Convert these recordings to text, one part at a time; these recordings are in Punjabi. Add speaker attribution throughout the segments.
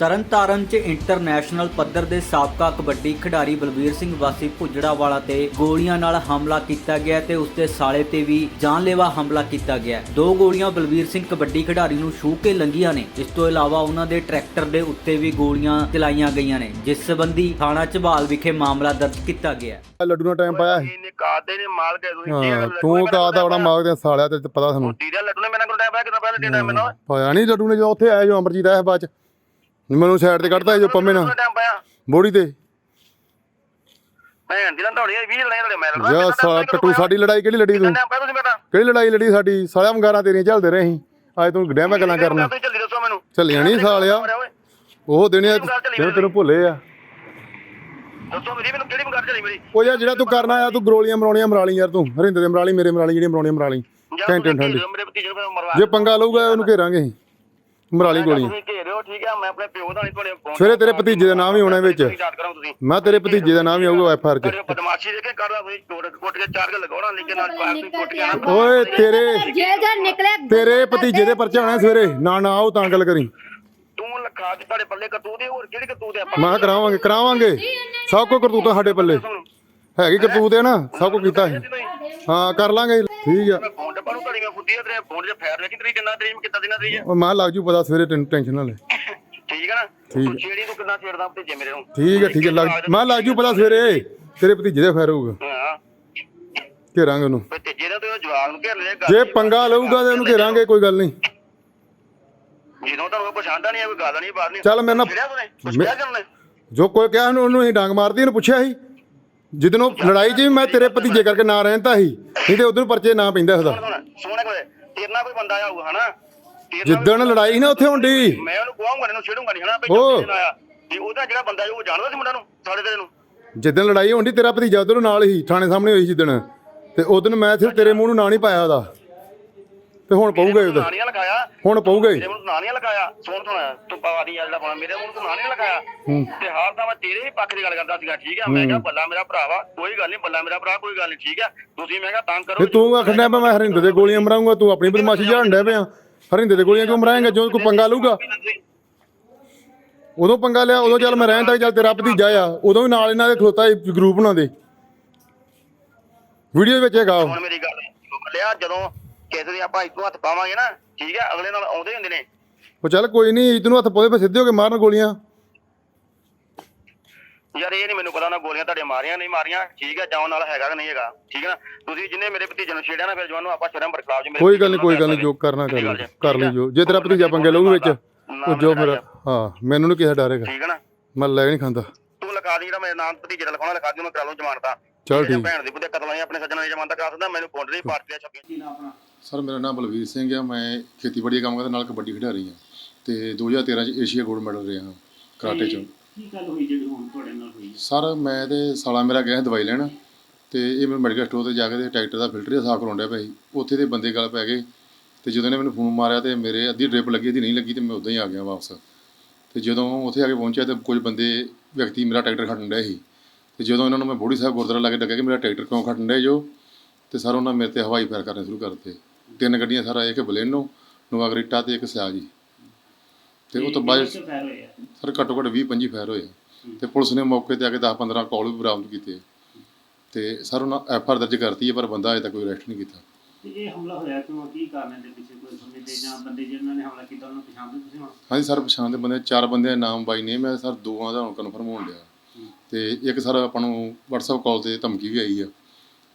Speaker 1: ਤਰਨਤਾਰਨ 'ਚ ਇੰਟਰਨੈਸ਼ਨਲ ਪੱਧਰ ਦੇ ਸਾਬਕਾ ਕਬੱਡੀ ਖਿਡਾਰੀ ਬਲਬੀਰ ਸਿੰਘ ਵਾਸੀ ਭੁੱਜੜਾਵਾਲਾ ਤੇ ਗੋਲੀਆਂ ਨਾਲ ਹਮਲਾ ਕੀਤਾ ਗਿਆ ਤੇ ਉਸ ਦੇ ਸਾਲੇ ਤੇ ਵੀ ਜਾਨਲੇਵਾ ਹਮਲਾ ਕੀਤਾ ਗਿਆ। ਦੋ ਗੋਲੀਆਂ ਬਲਬੀਰ ਸਿੰਘ ਕਬੱਡੀ ਖਿਡਾਰੀ ਨੂੰ ਛੂ ਕੇ ਲੰਘੀਆਂ ਨੇ। ਇਸ ਤੋਂ ਇਲਾਵਾ ਉਹਨਾਂ ਦੇ ਟਰੈਕਟਰ ਦੇ ਉੱਤੇ ਵੀ ਗੋਲੀਆਂ ਚਲਾਈਆਂ ਗਈਆਂ ਨੇ ਜਿਸ ਸੰਬੰਧੀ ਥਾਣਾ ਝਬਾਲ ਵਿਖੇ ਮਾਮਲਾ ਦਰਜ ਕੀਤਾ ਗਿਆ
Speaker 2: ਲੱਡੂ ਨਾਲ ਟਾਈਮ ਪਾਇਆ
Speaker 3: ਇਹਨੇ ਕਾਦੇ ਨੇ ਮਾਲ ਕੇ ਤੁਸੀਂ?
Speaker 2: ਹਾਂ ਤੂੰ ਕਾਦਾ ਬੜਾ ਮਾਗਦੇ ਸਾਲਿਆ ਤੇ ਪਤਾ ਸਾਨੂੰ।
Speaker 3: ਦੀਦਾ ਲੱਡੂ ਨੇ ਮੈਨਾਂ ਕੋਲ ਟਾਈਮ ਪਾਇਆ ਕਿੰਨਾ ਪਹਿਲਾਂ ਦੇਣਾ ਮੈਨੂੰ?
Speaker 2: ਪਾਇਆ ਨਹੀਂ ਲੱਡੂ ਨੇ ਜੋ ਉੱਥੇ ਆਇਆ ਜੋ ਅਮਰਜੀਤ ਆਇਆ ਬਾਅਦ ਚ। ਮੈਨੂੰ ਸਾਈਡ ਤੇ ਕੱਢਦਾ ਸੀ ਜੋ ਪੰਮੇ ਨਾਲ
Speaker 3: ਟਾਈਮ ਪਾਇਆ?
Speaker 2: ਬੋੜੀ ਤੇ।
Speaker 3: ਭੈਣ ਦੀ ਲੰਡੋੜੀ 20 ਲੜਾਈ ਲੜੇ ਮੈਂ
Speaker 2: ਜਾ ਸਾ ਟੱਟੂ ਸਾਡੀ ਲੜਾਈ ਕਿਹੜੀ ਲੜੀ ਤੂੰ? ਕਿਹੜੀ ਲੜਾਈ ਲੜੀ ਸਾਡੀ? ਸਾਲਿਆ ਮੰਗਾਰਾਂ ਤੇਰੀਆਂ ਚੱਲਦੇ ਰਹੇ ਅਸੀਂ। ਅੱਜ ਤੂੰ ਗੜਿਆ ਮੈਂ ਗੱਲਾਂ ਕਰਨਾ। ਚੱਲੀਆਂ ਨਹੀਂ ਸਾਲਿਆ। ਉਹ ਦਿਨੇ ਜਿਹੜੇ ਤੈਨੂੰ ਭੁੱਲੇ ਆ।
Speaker 3: ਦੱਸੋ ਮੇਰੀ ਮੈਨੂੰ ਕਿਹੜੀ ਮੰਗਾਰ ਚਲੀ ਮੇਰੀ?
Speaker 2: ਉਹ ਯਾਰ ਜਿਹੜਾ ਤੂੰ ਕਰਨਾ ਆ ਤੂੰ ਗਰੋਲੀਆਂ ਮਰਾਉਣੀਆਂ ਮਰਾ ਲਈ ਯਾਰ ਤੂੰ। ਹਰਿੰਦਰ ਦੇ ਮਰਾ ਲਈ ਮੇਰੇ ਮਰਾ ਲਈ ਜਿਹੜੀਆਂ ਮਰਾਉਣੀਆਂ ਮਰਾ ਲਈ ਘੰਟੇ ਠੰਡੇ
Speaker 3: ਮੇਰੇ ਭਤੀਜੇ ਨੂੰ ਮਰਵਾ
Speaker 2: ਜੇ ਪੰਗਾ ਲਊਗਾ ਉਹਨੂੰ ਘੇਰਾਂਗੇ ਅਸੀਂ। ਮਰਾ ਲਈ ਗੋਲੀਆਂ
Speaker 3: ਤੁਸੀਂ ਘੇਰਿਓ ਠੀਕ ਹੈ ਮੈਂ ਆਪਣੇ ਪਿਓ ਦਾ ਨਹੀਂ ਤੁਹਾਡੇ ਫੋਨ
Speaker 2: ਸਵੇਰੇ ਤੇਰੇ ਭਤੀਜੇ ਦਾ ਨਾਮ ਵੀ ਆਉਣਾ ਵਿੱਚ।
Speaker 3: ਯਾਦ ਕਰਾਂ ਤੁਸੀਂ।
Speaker 2: ਮੈਂ ਤੇਰੇ ਭਤੀਜੇ ਦਾ ਨਾਮ ਵੀ ਆਊਗਾ ਐਫ ਆਰ 'ਚ।
Speaker 3: ਕਰਿਓ ਬਦਮਾਸ਼ੀ ਦੇ ਕੇ ਕਰਦਾ ਤੁਸੀਂ ਕੋਟ ਕੋਟ ਕੇ ਚਾਰ ਕੇ ਲਗਾਉਣਾ ਲੇਕਿਨ ਨਾਲ ਬਾਹਰ ਤੁਸੀਂ ਕੋਟ ਕੇ
Speaker 2: ਓਏ ਤੇਰੇ
Speaker 4: ਜੇ ਜਦ ਨਿਕਲਿਆ
Speaker 2: ਤੇਰੇ ਭਤੀਜੇ ਦੇ ਪਰਚੇ ਹੋਣੇ ਸਵੇਰੇ। ਨਾ ਨਾ ਆਓ ਤਾਂ ਗੱਲ ਕਰੀ।
Speaker 3: ਤੂੰ ਲਖਾ ਦੇ ਤੁਹਾਡੇ ਪੱਲੇ ਕਤੂ ਦੇ ਹੋਰ ਕਿਹੜੀ ਕਤੂ ਦੇ ਆਪਾਂ?
Speaker 2: ਮੈਂ ਕਿਹਾ ਕਰਾਵਾਂਗੇ ਕਰਾਵਾਂਗੇ। ਸਭ ਕੋ ਕਰਤੂਤਾਂ ਸਾਡੇ ਪੱਲੇ। ਹੈਗੀ ਕਰਤੂਤ ਹੈ ਨਾ ਸਭ ਕੋ ਕੀਤਾ ਸੀ। ਹਾਂ ਕਰ ਲਾਂਗੇ। ਠੀਕ ਆ।
Speaker 3: ਤੇ ਫੁੱਦੀ ਤੇ ਫੋਨ 'ਚ ਫੈਰ ਵੇਖੀ ਤੇਰੀ ਕਿੰਨਾ ਤੇਰੀ ਕਿੱਦਾਂ ਦਿਨਾਂ ਤੇਰੀ
Speaker 2: ਉਹ ਮੈਂ ਲੱਗ ਜੂ ਪਤਾ ਸਵੇਰੇ ਤੈਨੂੰ ਟੈਨਸ਼ਨ ਨਾ ਲੈ
Speaker 3: ਠੀਕ ਹੈ ਨਾ?
Speaker 2: ਠੀਕ।
Speaker 3: ਤੂੰ ਛੇੜੀ ਤੂੰ ਕਿੰਨਾ ਛੇੜਦਾ ਭਤੀਜੇ ਮੇਰੇ ਨੂੰ?
Speaker 2: ਠੀਕ ਹੈ ਠੀਕ ਹੈ ਲੱਗ ਮੈਂ ਲੱਗ ਜੂ ਪਤਾ ਸਵੇਰੇ ਤੇਰੇ ਭਤੀਜੇ ਦੇ ਫੈਰ ਹੋਊਗਾ।
Speaker 3: ਹਾਂ।
Speaker 2: ਘੇਰਾਂਗੇ ਉਹਨੂੰ।
Speaker 3: ਭਤੀਜੇ ਦਾ ਤੂੰ ਜਵਾਬ ਨੂੰ ਘੇਰ ਲੈ
Speaker 2: ਜੇ ਪੰਗਾ ਲਊਗਾ ਤੇ ਉਹਨੂੰ ਘੇਰਾਂਗੇ ਕੋਈ ਗੱਲ ਨਹੀਂ।
Speaker 3: ਜਦੋਂ ਤੁਹਾਨੂੰ ਕੁਛ ਆਂਦਾ ਨਹੀਂ ਕੋਈ ਗੱਲ ਨਹੀਂ ਬਾਤ ਨਹੀਂ।
Speaker 2: ਚੱਲ ਮੇਰੇ ਨਾਲ
Speaker 3: ਛੇੜਿਆ ਤੂੰ ਕੁਛ
Speaker 2: ਮੈਂ-
Speaker 3: ਕਿਹਾ ਕਰਨੇ
Speaker 2: ਜੋ ਕੋਈ ਕਿਹਾ ਉਹਨੂੰ ਉਹਨੂੰ ਅਸੀਂ ਡਾਂਗ ਮਾਰਦੀ ਇਹਨੂੰ ਪੁੱਛਿਆ ਸੀ। ਜਿੱਦਣ ਉਹ ਲੜਾਈ 'ਚ ਵੀ ਮੈਂ ਤੇਰੇ ਭਤੀਜੇ ਕਰਕੇ ਨਾ ਰਹਿੰਦਾ ਸੀ ਨਹੀਂ ਤੇ ਉਦੋਂ ਪਰਚੇ ਨਾ ਪੈਂਦਾ ਉਹਦਾ।
Speaker 3: ਸੋਹਣੇ ਕੋਲੇ ਤੇਰੇ ਨਾਲ ਕੋਈ ਬੰਦਾ ਆਊਗਾ ਹਨਾ? ਤੇਰੇ ਨਾਲ
Speaker 2: ਜਿੱਦਣ ਲੜਾਈ ਸੀ ਨਾ ਉੱਥੇ ਹੁੰਦੀ।
Speaker 3: ਮੈਂ ਉਹਨੂੰ ਕਹਾਂਗਾ ਇਹਨੂੰ ਛੇੜੂੰਗਾ ਨਹੀਂ ਹਨਾ? ਵੀ
Speaker 2: ਓ।
Speaker 3: ਆਇਆ। ਤੇ ਉਹਦਾ ਜਿਹੜਾ ਬੰਦਾ ਸੀ, ਉਹ ਜਾਣਦਾ ਸੀ ਮੁੰਡਾ ਨੂੰ ਸਾਡੇ ਤੇਰੇ ਨੂੰ?
Speaker 2: ਜਿੱਦਣ ਲੜਾਈ ਹੁੰਦੀ ਤੇਰਾ ਭਤੀਜਾ ਉਧਰ ਨਾਲ ਹੀ ਥਾਣੇ ਸਾਹਮਣੇ ਹੋਈ ਸੀ ਜਿੱਦਣ। ਤੇ ਉਦੋਂ ਮੈਂ ਸਿਰਫ ਤੇਰੇ ਮੂੰਹ ਨੂੰ ਨਾਂ ਨਹੀਂ ਪਾਇਆ ਉਹਦਾ। ਤੇ ਹੁਣ ਪਊਗਾ ਹੀ ਉਹਦਾ
Speaker 3: ਨਾਂ ਨਹੀਂ ਲਗਾਇਆ।
Speaker 2: ਹੁਣ ਪਊਗਾ ਹੀ।
Speaker 3: ਮੇਰੇ ਮੂੰਹ ਨਾਂ ਨਹੀਂ ਲਗਾਇਆ। ਸੁਣ ਸੁਣ ਤੂੰ ਪਵਾਦੀ ਜਿਹੜਾ ਪਾਉਣਾ ਮੇਰੇ ਮੂੰਹ ਤੋਂ ਨਾਂ ਨਹੀਂ ਲਗਾਇਆ ਤੇ ਹਾਲ ਤਾਂ ਮੈਂ ਤੇਰੇ ਹੀ ਪੱਖ ਦੀ ਗੱਲ ਕਰਦਾ ਸੀਗਾ ਠੀਕ ਹੈ ਮੈਂ ਕਿਹਾ ਬੱਲਾ ਮੇਰਾ ਭਰਾ ਵਾ ਕੋਈ ਗੱਲ ਨਹੀਂ ਬੱਲਾ ਮੇਰਾ ਭਰਾ ਕੋਈ ਗੱਲ ਨਹੀਂ ਠੀਕ ਹੈ ਤੁਸੀਂ ਮੈਂ ਕਿਹਾ ਤੰਗ ਕਰੋ
Speaker 2: ਤੇ ਤੂੰ ਆਖਣਾ ਮੈਂ ਹਰਿੰਦਰ ਦੇ ਗੋਲੀਆਂ ਮਰਾਉਂਗਾ ਤੂੰ ਆਪਣੀ ਬਦਮਾਸ਼ੀ ਝਾੜਨ ਡਿਆ ਪਿਆ। ਹਰਿੰਦਰ ਦੇ ਗੋਲੀਆਂ ਕਿਉਂ ਮਰਾਏਂਗਾ? ਜੋ ਕੋਈ ਪੰਗਾ ਲਊਗਾ। ਉਦੋਂ ਪੰਗਾ ਲਿਆ ਉਦੋਂ ਚੱਲ ਮੈਂ ਰਹਿਣ ਤੱਕ ਚੱਲ ਤੇਰਾ ਭਤੀਜਾ ਆ। ਉਦੋਂ ਵੀ ਨਾਲ ਇਹਨਾਂ ਦੇ ਖਲੋਤਾ ਗਰੂਪ ਬਣਾਉਂਦੇ ਵੀਡੀਓ ਵਿੱਚ ਹੈਗਾ।
Speaker 3: ਹੁਣ ਮੇਰੀ ਗੱਲ। ਲਿਆ ਜਦੋਂ ਕਿਸੇ ਦੀ ਆਪਾਂ ਇੱਕੋ ਹੱਥ ਪਾਵਾਂਗੇ ਨਾ ਠੀਕ ਹੈ ਅਗਲੇ ਨਾਲ ਆਉਂਦੇ ਹੁੰਦੇ ਨੇ।
Speaker 2: ਉਹ ਚੱਲ ਕੋਈ ਨਹੀਂ ਤੈਨੂੰ ਹੱਥ ਪਾਉਂਦੇ ਫੇ ਸਿੱਧੇ ਹੋ ਕੇ ਮਾਰਨ ਗੋਲੀਆਂ।
Speaker 3: ਯਾਰ ਇਹ ਨਹੀਂ ਮੈਨੂੰ ਪਤਾ ਨਾ ਗੋਲੀਆਂ ਤੁਹਾਡੇ ਮਾਰੀਆਂ ਨਹੀਂ ਮਾਰੀਆਂ ਠੀਕ ਹੈ ਜਾਉਣ ਨਾਲ ਹੈਗਾ ਕਿ ਨਹੀਂ ਹੈਗਾ ਠੀਕ ਹੈ ਨਾ? ਤੁਸੀਂ ਜਿੰਨੇ ਮੇਰੇ ਭਤੀਜੇ ਨੂੰ ਛੇੜਿਆ ਨਾ ਫਿਰ ਜਵਾਨੂੰ ਆਪਾਂ ਸ਼ਰਮ ਬਰਖਲਾਫ ਜੀ ਮੇਰੇ
Speaker 2: ਕੋਈ ਗੱਲ ਨਹੀਂ ਕੋਈ ਗੱਲ ਨਹੀਂ ਜੋ ਕਰਨਾ ਕਰ ਲਈ ਕਰ ਲਈ ਜੋ ਜੇ ਤੇਰਾ ਭਤੀਜਾ ਪੰਗੇ ਲਊ ਵਿੱਚ ਉਹ ਜੋ ਮੇਰਾ ਹਾਂ ਮੈਨੂੰ ਨਹੀਂ ਕਿਸੇ ਡਰੇਗਾ
Speaker 3: ਠੀਕ ਹੈ ਨਾ?
Speaker 2: ਮੈਂ ਲੈ ਨਹੀਂ ਖਾਂਦਾ।
Speaker 3: ਤੂੰ ਲਿਖਾ ਦੀ ਜਿਹੜਾ ਮੇਰੇ ਨਾਮ ਭਤੀਜੇ ਦਾ ਲਿਖਾਉਣਾ ਲਿਖਾ ਦੀ ਮੈਂ ਕਰਾ ਲਊਂ ਜ਼ਮਾਨਤਾਂ
Speaker 2: ਚੱਲ ਠੀਕ।
Speaker 3: ਭੈਣ ਦੀ ਪੁੱਤੇ ਕਤਲ ਆਈ ਆਪਣੇ ਸੱਜਣਾ ਦੀ ਜ਼ਮਾਨਤ ਕਰਾ ਸਕਦਾ ਮੈਨੂੰ ਪੌਂਡਰੀ ਪਾਰਟੀਆਂ ਛੱਪੀਆਂ
Speaker 2: ਸਰ ਮੇਰਾ ਨਾਮ ਬਲਵੀਰ ਸਿੰਘ ਆ ਮੈਂ ਖੇਤੀਬਾੜੀ ਦਾ ਕੰਮ ਕਰਦਾ ਨਾਲ ਕਬੱਡੀ ਖਿਡਾਰੀ ਹਾਂ ਤੇ 2013 ਚ ਏਸ਼ੀਆ ਗੋਲਡ ਮੈਡਲ ਰਿਹਾ ਹਾਂ ਕਰਾਟੇ ਚ।
Speaker 5: ਕੀ ਗੱਲ ਹੋਈ ਜਿਹੜੀ ਹੁਣ ਤੁਹਾਡੇ ਨਾਲ ਹੋਈ?
Speaker 2: ਸਰ ਮੈਂ ਤੇ ਸਾਲਾ ਮੇਰਾ ਗਿਆ ਦਵਾਈ ਲੈਣ ਤੇ ਇਹ ਮੈਂ ਮੈਡੀਕਲ ਸਟੋਰ ਤੇ ਜਾ ਕੇ ਤੇ ਟਰੈਕਟਰ ਦਾ ਫਿਲਟਰ ਸਾਫ਼ ਕਰਾਉਣ ਡਿਆ ਪਿਆ ਸੀ। ਉੱਥੇ ਦੇ ਬੰਦੇ ਗੱਲ ਪੈ ਗਏ ਤੇ ਜਦੋਂ ਇਹਨੇ ਮੈਨੂੰ ਫੋਨ ਮਾਰਿਆ ਤੇ ਮੇਰੇ ਅੱਧੀ ਡ੍ਰਿਪ ਲੱਗੀ ਅੱਧੀ ਨਹੀਂ ਲੱਗੀ ਤੇ ਮੈਂ ਉਦਾਂ ਹੀ ਆ ਗਿਆ ਵਾਪਸ। ਤੇ ਜਦੋਂ ਉੱਥੇ ਆ ਕੇ ਪਹੁੰਚਿਆ ਤੇ ਕੁਝ ਬੰਦੇ ਵਿਅਕਤੀ ਮੇਰਾ ਟਰੈਕਟਰ ਖੜਨ ਡਏ ਸੀ। ਤੇ ਜਦੋਂ ਇਹਨਾਂ ਨੂੰ ਮੈਂ ਬੋੜੀ ਸਾਹਿਬ ਗੁਰਦੁਆਰਾ ਲਾਗੇ ਡੱਕਿਆ ਕਿ ਮੇਰਾ ਟਰੈਕਟਰ ਕਿਉਂ ਖੜਨ ਡਏ ਜੋ ਤੇ ਸਰ ਉਹਨਾਂ ਮੇਰੇ ਤੇ ਹਵਾਈ ਫਾਇਰ ਕਰਨੇ ਸ਼ੁਰੂ ਕਰਤੇ। ਤਿੰਨ ਗੱਡੀਆਂ ਸਰ ਆਏ ਇੱਕ ਬਲੇਨੋ ਨੋਵਾ ਗ੍ਰੀਟਾ ਤੇ ਇੱਕ ਸਿਆਜੀ ਤੇ ਉਹ ਤੋਂ ਬਾਅਦ ਸਰ ਘੱਟੋ ਘੱਟ 20 25 ਫਾਇਰ ਹੋਏ ਤੇ ਪੁਲਿਸ ਨੇ ਮੌਕੇ ਤੇ ਆ ਕੇ 10 15 ਕਾਲ ਵੀ ਬਰਾਮਦ ਕੀਤੇ। ਤੇ ਸਰ ਉਹਨਾਂ ਐਫ ਆਰ ਦਰਜ ਕਰਤੀ ਹੈ ਪਰ ਬੰਦਾ ਅਜੇ ਤੱਕ ਕੋਈ ਅਰੈਸਟ ਨਹੀਂ ਕੀਤਾ।
Speaker 5: ਇਹ ਹਮਲਾ ਹੋਇਆ ਕਿਉਂ ਕੀ ਕਾਰਨ ਹੈ ਦੇ ਪਿੱਛੇ ਕੋਈ ਸਮੇਂ ਤੇ ਜਾਂ ਬੰਦੇ ਜਿਨ੍ਹਾਂ ਨੇ ਹਮਲਾ ਕੀਤਾ ਉਹਨਾਂ ਨੂੰ ਪਛਾਣਦੇ ਤੁਸੀਂ ਹੁਣ?
Speaker 2: ਹਾਂਜੀ ਸਰ ਪਛਾਣ ਦੇ ਬੰਦੇ ਚਾਰ ਬੰਦੇ ਦਾ ਨਾਮ ਬਾਈ ਨੇਮ ਹੈ ਸਰ ਦੋਵਾਂ ਦਾ ਹੁਣ ਕਨਫਰਮ ਹੋਣ ਡਿਆ। ਤੇ ਇੱਕ ਸਰ ਆਪਾਂ ਨੂੰ WhatsApp ਕਾਲ ਤੇ ਧਮਕੀ ਵੀ ਆਈ ਆ।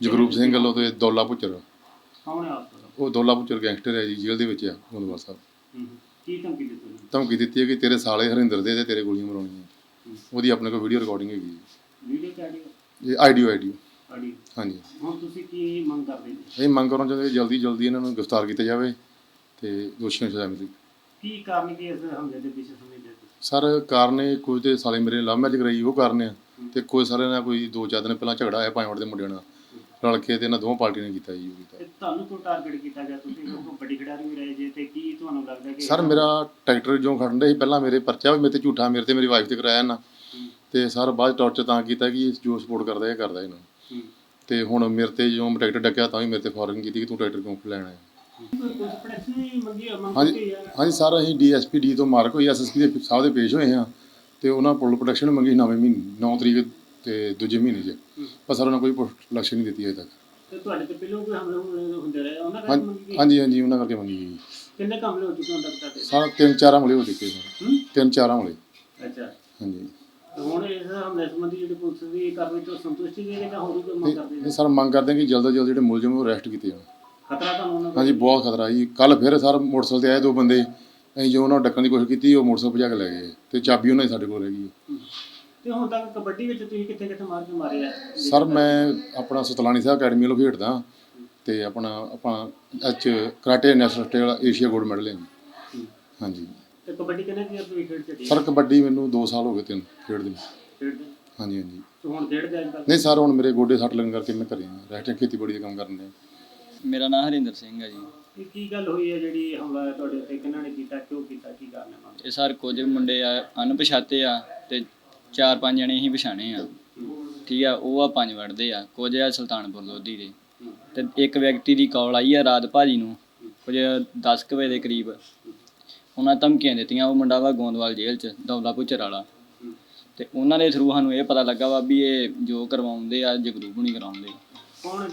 Speaker 2: ਜਗਰੂਪ ਸਿੰਘ ਵੱਲੋਂ ਤੇ ਦੌਲਾ ਪੁੱਚਰ
Speaker 5: ਕੌਣ ਹੈ ਹਸਪਤਾਲ
Speaker 2: ਉਹ ਦੌਲਾ ਪੁੱਚਰ ਗੈਂਗਸਟਰ ਹੈ ਜੀ ਜੇਲ੍ਹ ਦੇ ਵਿੱਚ ਆ ਗੋਂਦਵਾਲ ਸਾਹਿਬ।
Speaker 5: ਕੀ ਧਮਕੀ ਦਿੱਤੀ ਉਹਨੇ
Speaker 2: ਧਮਕੀ ਦਿੱਤੀ ਹੈ ਕਿ ਤੇਰੇ ਸਾਲੇ ਹਰਿੰਦਰ ਦੇ ਤੇ ਤੇਰੇ ਗੋਲੀਆਂ ਮਰਾਉਣੀਆਂ ਉਹਦੀ ਆਪਣੇ ਕੋਲ ਵੀਡੀਓ ਰਿਕਾਰਡਿੰਗ ਹੈਗੀ।
Speaker 5: ਵੀਡੀਓ ਕਾਡੀਓ
Speaker 2: ਇਹ ਆਈਡੀਓ ਹਾਂਜੀ।
Speaker 5: ਹੁਣ ਤੁਸੀਂ ਕੀ ਮੰਗ ਕਰਦੇ ਜੀ?
Speaker 2: ਇਹ ਮੰਗ ਕਰਨਾ ਚਾਹੁੰਦੇ ਜਲਦੀ ਜਲਦੀ ਇਹਨਾਂ ਨੂੰ ਗ੍ਰਿਫਤਾਰ ਕੀਤਾ ਜਾਵੇ ਤੇ ਦੋਸ਼ੀਆਂ ਨੂੰ ਸਜ਼ਾ ਮਿਲੇ
Speaker 5: ਕੀ ਕਾਰਨ ਕੀ ਇਸ ਹਮਲੇ ਦੇ ਪਿੱਛੇ ਸਮਝਦੇ
Speaker 2: ਸਰ ਕਾਰਨ ਇਹ ਕੁਝ ਤੇ ਸਾਲੇ ਮੇਰੇ ਲਵ ਮੈਰਿਜ ਕਰਾਈ ਉਹ ਕਾਰਨ ਆ। ਤੇ ਕੋਈ ਸਾਰੇ ਨਾਲ ਕੋਈ ਦੋ ਚਾਰ ਦਿਨ ਪਹਿਲਾਂ ਝਗੜਾ ਆਇਆ ਪੰਜ ਦੇ ਮੁੰਡਿਆਂ ਨਾਲ। ਰਲ ਕੇ ਤੇ ਇਹਨਾਂ ਦੋਵਾਂ ਪਾਰਟੀਆਂ ਨੇ ਕੀਤਾ ਜੀ ਉਹ ਕੀਤਾ।
Speaker 5: ਤੇ ਤੁਹਾਨੂੰ ਕੋਈ ਟਾਰਗੇਟ ਕੀਤਾ ਗਿਆ ਤੁਸੀਂ ਕੋਈ ਵੱਡੀ ਖਿਡਾਰੀ ਵੀ ਰਹੇ ਜੇ ਤੇ ਕੀ ਤੁਹਾਨੂੰ ਲੱਗਦਾ ਕਿ
Speaker 2: ਸਰ ਮੇਰਾ ਟਰੈਕਟਰ ਜੋ ਖੜਨ ਦੇ ਸੀ ਪਹਿਲਾਂ ਮੇਰੇ ਪਰਚਾ ਵੀ ਮੇਰੇ ਤੇ ਝੂਠਾ ਮੇਰੇ ਤੇ ਮੇਰੀ ਵਾਈਫ ਤੇ ਕਰਾਇਆ ਨਾ ਤੇ ਸਰ ਬਾਅਦ ਟਾਰਚਰ ਤਾਂ ਕੀਤਾ ਕਿ ਜੋ ਸਪੋਰਟ ਕਰਦਾ ਇਹ ਕਰਦਾ ਇਹਨਾਂ।
Speaker 5: ਹੂੰ,
Speaker 2: ਤੇ ਹੁਣ ਮੇਰੇ ਤੇ ਜੋ ਮੈਂ ਟਰੈਕਟਰ ਡੱਕਿਆ ਤਾਂ ਵੀ ਮੇਰੇ ਤੇ ਫਾਰਵਰਡਿੰਗ ਕੀਤੀ ਕਿ ਤੂੰ ਟਰੈਕਟਰ ਕਿਉਂ ਲੈਣ ਆਇਆ?
Speaker 5: ਨਹੀਂ
Speaker 2: ਹਾਂਜੀ ਹਾਂਜੀ ਸਰ ਅਸੀਂ ਡੀਐਸਪੀ ਡੀ ਤੋਂ ਮਾਰਕ ਹੋਈ ਐਸਐਸਪੀ ਦੇ ਸਾਹਿਬ ਦੇ ਪੇਸ਼ ਹੋਏ ਹਾਂ ਤੇ ਉਹਨਾਂ ਪੁਲਿਸ ਪ੍ਰੋਟੈਕਸ਼ਨ ਮੰਗੀ ਨਵੇਂ ਮਹੀਨੇ 9 ਤਰੀਕ ਤੇ ਦੂਜੇ ਮਹੀਨੇ 'ਚ। ਪਰ ਸਰ ਉਹਨਾਂ ਕੋਈ ਪ੍ਰੋਟੈਕਸ਼ਨ ਨਹੀਂ ਦਿੱਤੀ ਅਜੇ ਤੱਕ।
Speaker 5: ਤੇ ਤੁਹਾਡੇ ਤੇ ਪਹਿਲਾਂ ਕੋਈ ਹਮਲੇ ਹੁਮਲੇ ਹੁੰਦੇ ਰਹੇ ਉਹਨਾਂ ਕਰਕੇ
Speaker 2: ਹਾਂਜੀ
Speaker 5: ਮੰਗੀ ਗਈ?
Speaker 2: ਹਾਂਜੀ ਹਾਂਜੀ ਉਹਨਾਂ ਕਰਕੇ ਮੰਗੀ ਗਈ।
Speaker 5: ਕਿੰਨੇ ਕੁ ਹਮਲੇ ਹੋ ਚੁੱਕੇ ਹੁਣ ਤੱਕ ਤੁਹਾਡੇ?
Speaker 2: ਸਾਰਾ ਤਿੰਨ ਚਾਰ ਹਮਲੇ ਹੋ ਚੁੱਕੇ ਸਰ
Speaker 5: ਹੂੰ?
Speaker 2: ਤਿੰਨ ਚਾਰ ਹਮਲੇ।
Speaker 5: ਅੱਛਾ।
Speaker 2: ਹਾਂਜੀ।
Speaker 5: ਤੇ ਹੁਣ ਇਸ ਹਮਲੇ ਸੰਬੰਧੀ ਜਿਹੜੀ ਪੁਲਿਸ ਦੀ ਕਾਰਵਾਈ ਤੋਂ ਸੰਤੁਸ਼ਟੀ ਦੇ ਜਾਂ ਹੋਰ ਵੀ ਕੋਈ ਮੰਗ ਕਰਦੇ ਨੇ?
Speaker 2: ਸਰ ਮੰਗ ਕਰਦੇ ਹਾਂ ਕਿ ਜਲਦ ਤੋਂ ਜਲਦ ਜਿਹੜੇ ਮੁਲਜ਼ਮ ਉਹ ਅਰੈਸਟ ਕੀਤੇ ਜਾਣ।
Speaker 5: ਖਤਰਾ ਤੁਹਾਨੂੰ ਉਹਨਾਂ ਦਾ
Speaker 2: ਹਾਂਜੀ ਬਹੁਤ ਖਤਰਾ ਜੀ। ਕੱਲ ਫਿਰ ਸਰ ਮੋਟਰਸਾਈਕਲ ਤੇ ਆਏ ਦੋ ਬੰਦੇ। ਅਸੀਂ ਜੋ ਉਹਨਾਂ ਨੂੰ ਡੱਕਣ ਦੀ ਕੋਸ਼ਿਸ਼ ਕੀਤੀ ਉਹ ਮੋਟਰਸਾਈਕਲ ਭਜਾ ਕੇ ਲੈ ਗਏ। ਤੇ ਚਾਬੀ ਉਹਨਾਂ ਦੀ ਸਾਡੇ ਕੋਲ ਹੈਗੀ ਹੈ।
Speaker 5: ਤੇ ਹੁਣ ਤੱਕ ਕਬੱਡੀ ਵਿੱਚ ਤੁਸੀਂ ਕਿੱਥੇ ਕਿੱਥੇ ਮਾਰ ਕੇ ਮਾਰੇ ਆ?
Speaker 2: ਸਰ ਮੈਂ ਆਪਣਾ ਸਤਲਾਣੀ ਸਾਹਿਬ ਅਕੈਡਮੀ ਵੱਲੋਂ ਖੇਡਦਾ। ਤੇ ਆਪਣਾ ਆਪਾਂ ਐਚ ਕਰਾਟੇ ਨੈਸ਼ਨਲ ਸਟੇਟ ਵਾਲਾ ਏਸ਼ੀਆ ਗੋਲਡ ਮੈਡਲ ਹੈ। ਹਾਂਜੀ।
Speaker 5: ਤੇ ਕਬੱਡੀ ਕਿੰਨੇ ਚਿਰ ਤੁਸੀਂ ਖੇਡ ਚੱਲੀ?
Speaker 2: ਸਰ ਕਬੱਡੀ ਮੈਨੂੰ 2 ਸਾਲ ਹੋ ਗਏ ਤਿੰਨ ਖੇਡਦੇ। ਨੂੰ।
Speaker 5: ਖੇਡਦੇ?
Speaker 2: ਹਾਂਜੀ ਹਾਂਜੀ।
Speaker 5: ਤੇ ਹੁਣ ਖੇਡਦੇ ਅੱਜ ਕੱਲ੍ਹ
Speaker 2: ਨਹੀਂ ਸਰ ਹੁਣ ਮੇਰੇ ਗੋਡੇ ਸੱਟ ਲੱਗਣ ਕਰਕੇ ਮੈਂ ਘਰੇ ਹਾਂ ਰੈਸਟ ਖੇਤੀਬਾੜੀ ਦਾ ਕੰਮ ਕਰਨ ਦੇ
Speaker 4: ਮੇਰਾ ਨਾਮ ਹਰਿੰਦਰ ਸਿੰਘ ਹੈ ਜੀ।
Speaker 5: ਕੀ ਗੱਲ ਹੋਈ ਹੈ ਜਿਹੜੀ ਹਮਲਾ ਤੁਹਾਡੇ ਉੱਤੇ ਕਿਹਨਾਂ ਨੇ ਕੀਤਾ ਕਿਉਂ ਕੀਤਾ ਕੀ ਕਾਰਨ ਹੈ ਮਾਮਲੇ?
Speaker 4: ਇਹ ਸਰ ਕੁਝ ਮੁੰਡੇ ਆ ਅਣਪਛਾਤੇ ਆ ਤੇ ਚਾਰ ਪੰਜ ਜਣੇ ਹੀ ਪਛਾਣੇ ਆ। ਠੀਕ ਆ ਉਹ ਆ ਪੰਜ ਵੜਦੇ ਆ ਕੁਝ ਆ ਸੁਲਤਾਨਪੁਰ ਲੋਧੀ ਦੇ। ਤੇ ਇੱਕ ਵਿਅਕਤੀ ਦੀ ਕਾਲ ਆਈ ਆ ਰਾਤ ਭਾਜੀ ਨੂੰ ਕੁਝ 10 ਕੁ ਵਜੇ ਦੇ ਕਰੀਬ। ਉਹਨਾਂ ਧਮਕੀਆਂ ਦਿੱਤੀਆਂ ਉਹ ਮੁੰਡਾ ਵਾ ਗੋਂਦਵਾਲ ਜੇਲ੍ਹ 'ਚ ਦੌਲਾ ਪੁੱਚਰ ਵਾਲਾ। ਤੇ ਉਹਨਾਂ ਦੇ ਥਰੂ ਸਾਨੂੰ ਇਹ ਪਤਾ ਲੱਗਾ ਵਾ ਵੀ ਇਹ ਜੋ ਕਰਵਾਉਂਦੇ ਆ ਜਗਰੂਪ ਨਹੀਂ ਕਰਾਉਂਦੇ
Speaker 5: ਕੌਣ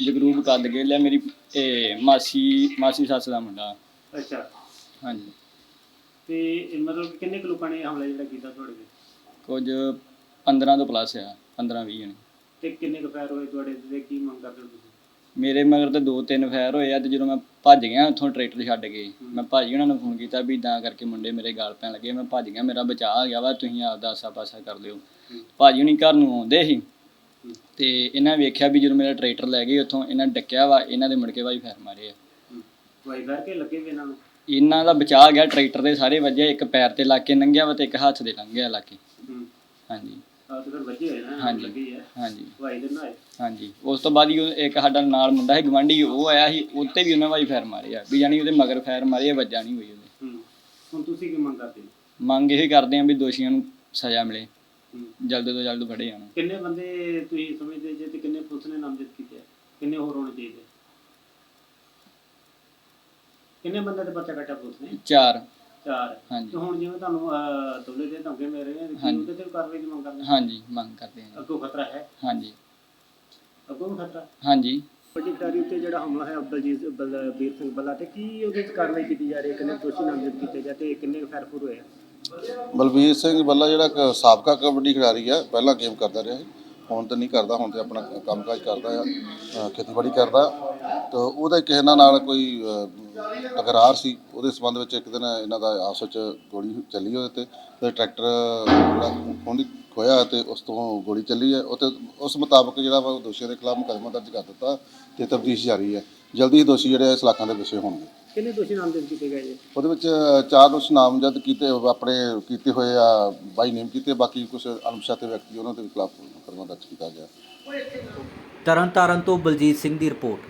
Speaker 4: ਜਗਰੂਪ ਕੱਦ ਕੇ ਲਿਆ ਮੇਰੀ ਇਹ ਮਾਸੀ ਮਾਸੀ ਸੱਸ ਦਾ ਮੁੰਡਾ।
Speaker 5: ਅੱਛਾ।
Speaker 4: ਹਾਂਜੀ।
Speaker 5: ਤੇ ਇਹ ਮਤਲਬ ਕਿ ਕਿੰਨੇ ਕੁ ਲੋਕਾਂ ਨੇ ਇਹ ਹਮਲਾ ਜਿਹੜਾ ਕੀਤਾ ਤੁਹਾਡੇ ਤੇ?
Speaker 4: ਕੁਝ 15 ਤੋਂ ਪਲੱਸ ਆ 15 20 ਜਣੇ।
Speaker 5: ਤੇ ਕਿੰਨੇ ਕੁ ਫਾਇਰ ਹੋਏ ਤੁਹਾਡੇ ਤੇ ਕੀ ਮੰਗ ਕਰਦੇ ਹੋ ਤੁਸੀਂ?
Speaker 4: ਮੇਰੇ ਮਗਰ ਤੇ ਦੋ ਤਿੰਨ ਫਾਇਰ ਹੋਏ ਆ ਤੇ ਜਦੋਂ ਮੈਂ ਭੱਜ ਗਿਆ ਉੱਥੋਂ ਟਰੈਕਟਰ ਛੱਡ ਕੇ ਮੈਂ ਭਾਜੀ ਉਹਨਾਂ ਨੂੰ ਫੋਨ ਕੀਤਾ ਵੀ ਇਦਾਂ ਕਰਕੇ ਮੁੰਡੇ ਮੇਰੇ ਗਾਲ ਪੈਣ ਲੱਗੇ ਮੈਂ ਭੱਜ ਗਿਆ ਮੇਰਾ ਬਚਾਅ ਆ ਗਿਆ ਵਾ ਤੁਸੀਂ ਆਪਦਾ ਆਸਾ ਪਾਸਾ ਕਰ ਲਿਓ। ਭਾਜੀ ਹੁਣੀ ਘਰ ਨੂੰ ਆਉਂਦੇ ਸੀ ਤੇ ਇਹਨਾਂ ਵੇਖਿਆ ਵੀ ਜਦੋਂ ਮੇਰਾ ਟਰੈਕਟਰ ਲੈ ਗਏ ਉੱਥੋਂ ਇਹਨਾਂ ਡੱਕਿਆ ਵਾ ਇਹਨਾਂ ਦੇ ਮੁੜ ਕੇ ਭਾਈ ਫਾਇਰ ਮਾਰੇ ਆ।
Speaker 5: ਵਾਈ ਕਰਕੇ ਲੱਗੇ ਵੀ ਇਹਨਾਂ ਨੂੰ?
Speaker 4: ਇਹਨਾਂ ਦਾ ਬਚਾਅ ਆ ਗਿਆ ਟਰੈਕਟਰ ਦੇ ਸਾਰੇ ਵੱਜੇ ਇੱਕ ਪੈਰ ਤੇ ਲੱਗ ਕੇ ਲੰਘਿਆ ਵਾ ਤੇ ਇੱਕ ਹੱਥ ਦੇ ਲੰਘਿਆ ਲੱਗ ਕੇ। ਹਾਂਜੀ।
Speaker 5: ਆ ਤੇ ਫਿਰ ਵੱਜੇ ਹੋਏ ਨਾ
Speaker 4: ਹਾਂਜੀ।
Speaker 5: ਲੱਗੇ ਦੇ
Speaker 4: ਉਸ ਤੋਂ ਬਾਅਦ ਹੀ ਉਹ ਇੱਕ ਸਾਡਾ ਨਾਲ ਮੁੰਡਾ ਹੈ ਗਵਾਂਢੀ ਉਹ ਆਇਆ ਸੀ ਉੱਤੇ ਵੀ ਉਹਨਾਂ ਵਾਈ ਫਾਇਰ ਮਾਰੇ ਆ ਵੀ ਯਾਨੀ ਉਹਦੇ ਮਗਰ ਫਾਇਰ ਮਾਰੇ ਆ ਵੱਜਾ ਨਹੀਂ ਹੋਈ ਉਹਦੇ।
Speaker 5: ਹੁਣ ਤੁਸੀਂ ਕੀ ਮੰਗ ਕਰਦੇ? ਹੋ
Speaker 4: ਮੰਗ ਇਹ ਕਰਦੇ ਆ ਵੀ ਦੋਸ਼ੀਆਂ ਨੂੰ ਸਜ਼ਾ ਮਿਲੇ। ਜਲਦ ਤੋਂ ਜਲਦ ਫੜੇ ਜਾਣ।
Speaker 5: ਕਿੰਨੇ ਬੰਦੇ ਤੁਸੀਂ ਸਮਝਦੇ ਜੇ ਤੇ ਕਿੰਨੇ ਪੁਲਿਸ ਨੇ ਨਾਮਜ਼ਦ ਕੀਤੇ ਆ? ਕਿੰਨੇ ਹੋਰ ਹੋਣੇ ਚਾਹੀਦੇ? ਕਿੰਨੇ ਬੰਦੇ ਤੇ ਪਰਚਾ ਕੱਟਿਆ ਪੁਲਿਸ ਨੇ?
Speaker 4: ਚਾਰ।
Speaker 5: ਚਾਰ।
Speaker 4: ਹਾਂਜੀ।
Speaker 5: ਤੇ ਹੁਣ ਜਿਵੇਂ ਤੁਹਾਨੂੰ ਅਹ, ਦੌਲੇ ਦੇ ਧਮਕੇ ਮਿਲ ਰਹੇ ਆ ਕੀ
Speaker 4: ਹਾਂਜੀ।
Speaker 5: ਉਹਦੇ ਤੇ ਵੀ ਕਾਰਵਾਈ ਦੀ ਮੰਗ ਕਰਦੇ ਆ?
Speaker 4: ਹਾਂਜੀ ਮੰਗ ਕਰਦੇ ਆ
Speaker 5: ਅੱਗੋਂ ਖਤਰਾ ਹੈ?
Speaker 4: ਹਾਂਜੀ।
Speaker 5: ਅੱਗੋਂ ਵੀ ਖਤਰਾ?
Speaker 4: ਹਾਂਜੀ।
Speaker 5: ਵੱਡੀ ਖਿਡਾਰੀ ਉੱਤੇ ਜਿਹੜਾ ਹਮਲਾ ਹੈ ਅਬਦਲਜੀਤ ਬਲਬੀਰ ਸਿੰਘ ਬੱਲਾ ਤੇ ਕੀ ਉਹਦੇ ਤੇ ਕਾਰਵਾਈ ਕੀਤੀ ਜਾ ਰਹੀ ਹੈ? ਕਿੰਨੇ ਦੋਸ਼ੀ ਨਾਮਜ਼ਦ ਕੀਤੇ ਗਏ ਤੇ ਕਿੰਨੇ ਫੈਰਫੁਰ ਹੋਏ ਆ?
Speaker 6: ਬਲਬੀਰ ਸਿੰਘ ਬੱਲਾ ਜਿਹੜਾ ਇੱਕ ਸਾਬਕਾ ਕਬੱਡੀ ਖਿਡਾਰੀ ਆ ਪਹਿਲਾਂ ਗੇਮ ਕਰਦਾ ਰਿਹਾ ਸੀ। ਹੁਣ ਤਾਂ ਨਹੀਂ ਕਰਦਾ ਹੁਣ ਤੇ ਆਪਣਾ ਕੰਮਕਾਜ ਕਰਦਾ ਆ ਅ, ਖੇਤੀਬਾੜੀ ਕਰਦਾ। ਤਾਂ ਉਹਦਾ ਕਿਸੇ ਨਾਲ ਨਾਲ ਕੋਈ ਅ, ਤਕਰਾਰ ਸੀ। ਉਹਦੇ ਸੰਬੰਧ ਵਿੱਚ ਇੱਕ ਦਿਨ ਇਹਨਾਂ ਦਾ ਆਪਸ ਵਿੱਚ ਗੋਲੀ ਚੱਲੀ ਉਹਦੇ ਤੇ। ਤੇ ਟਰੈਕਟਰ ਜਿਹੜਾ ਖੋਂਦੀ ਖੋਇਆ ਤੇ ਉਸ ਤੋਂ ਗੋਲੀ ਚੱਲੀ ਹੈ। ਉਹ ਤੇ ਉਸ ਮੁਤਾਬਕ ਜਿਹੜਾ ਵਾ ਉਹ ਦੋਸ਼ੀਆਂ ਦੇ ਖਿਲਾਫ ਮੁਕੱਦਮਾ ਦਰਜ ਕਰ ਦਿੱਤਾ ਤੇ ਤਫਤੀਸ਼ ਜਾਰੀ ਹੈ। ਜਲਦੀ ਹੀ ਦੋਸ਼ੀ ਜਿਹੜੇ ਇਲਾਕਿਆਂ ਦੇ ਪਿੱਛੇ ਹੋਣਗੇ।
Speaker 5: ਕਿੰਨੇ ਦੋਸ਼ੀ ਨਾਮਜ਼ਦ ਕੀਤੇ ਗਏ ਜੀ?
Speaker 6: ਉਹਦੇ ਵਿੱਚ ਚਾਰ ਦੋਸ਼ੀ ਨਾਮਜ਼ਦ ਕੀਤੇ ਆਪਣੇ ਕੀਤੇ ਹੋਏ ਆ ਬਾਈ ਨੇਮ ਕੀਤੇ ਬਾਕੀ ਕੁਝ ਅਣਪਛਾਤੇ ਵਿਅਕਤੀ ਉਹਨਾਂ ਦੇ ਖਿਲਾਫ ਮੁਕੱਦਮਾ ਦਰਜ ਕੀਤਾ ਗਿਆ।
Speaker 1: ਤਰਨਤਾਰਨ ਤੋਂ ਬਲਜੀਤ ਸਿੰਘ ਦੀ ਰਿਪੋਰਟ।